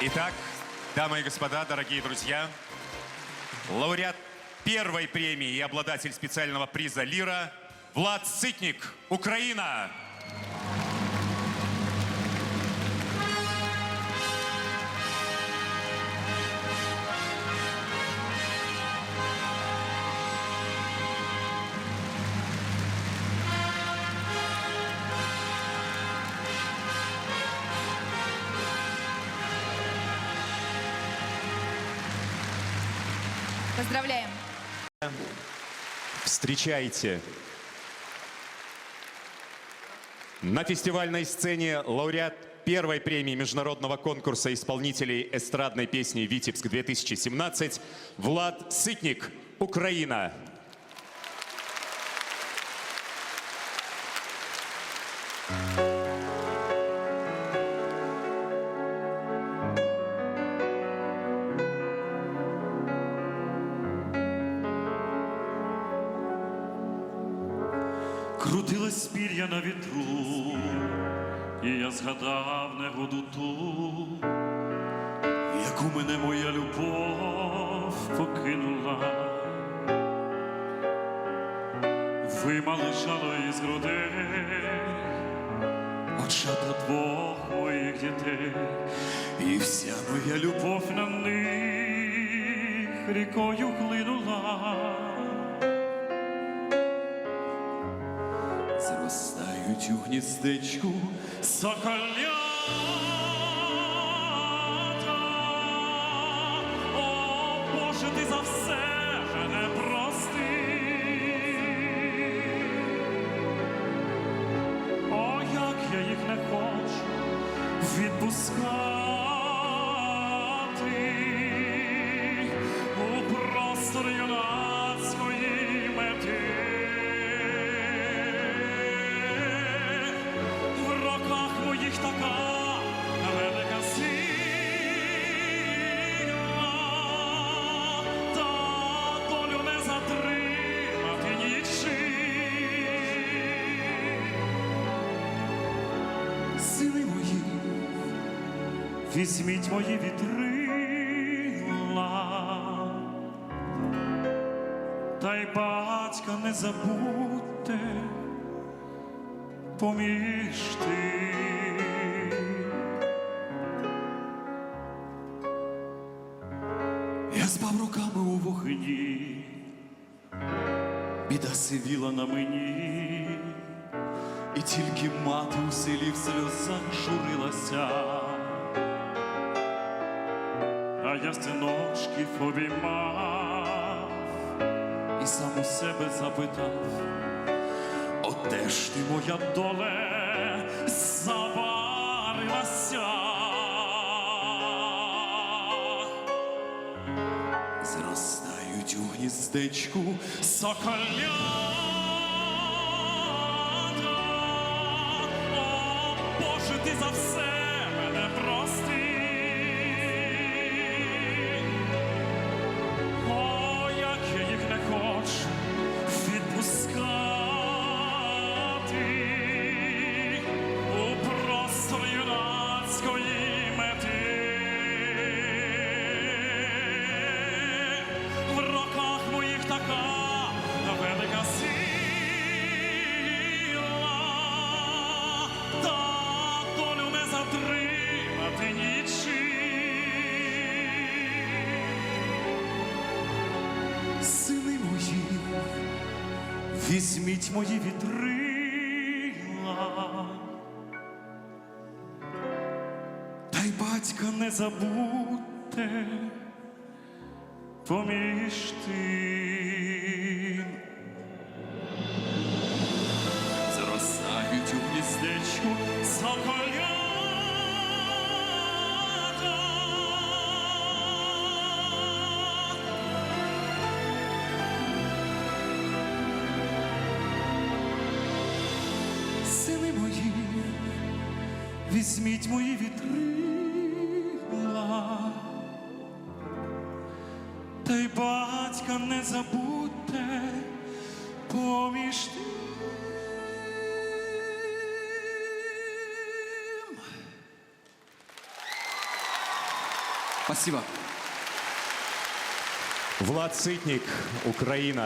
Итак, дамы и господа, дорогие друзья, лауреат первой премии и обладатель специального приза «Лира» Влад Сытник, Украина. Поздравляем. Встречайте. На фестивальной сцене лауреат первой премии международного конкурса исполнителей эстрадной песни «Витебск-2017» Влад Сытник, Украина. Крутилась пір'я на вітру, і я згадав негоду ту, яку мене моя любов покинула. Вимали жало із грудей, очата двох моїх дітей, і вся моя любов на них рікою хлинула. Зростають у гніздечку соколята. О, Боже, ти за все мене прости. О, як я їх не хочу відпускати візьміть мої вітрила, та й батька не забудьте. Поміж тим. Я спав руками у вогні, біда сивіла на мені, і тільки мати у селі в сльозах журилася, я стіночків обіймав і сам у себе запитав. О, де ж ти, моя доле, заварилася? Зростають у гніздечку Боже, ти за все мене прости. Не нічим. Сини мої, візьміть мої вітрила, та й батька не забудьте поміж тим. Візьміть мої вітрила, та й батька не забудьте поміж тим. Спасибо. Влад Ситник, Украина.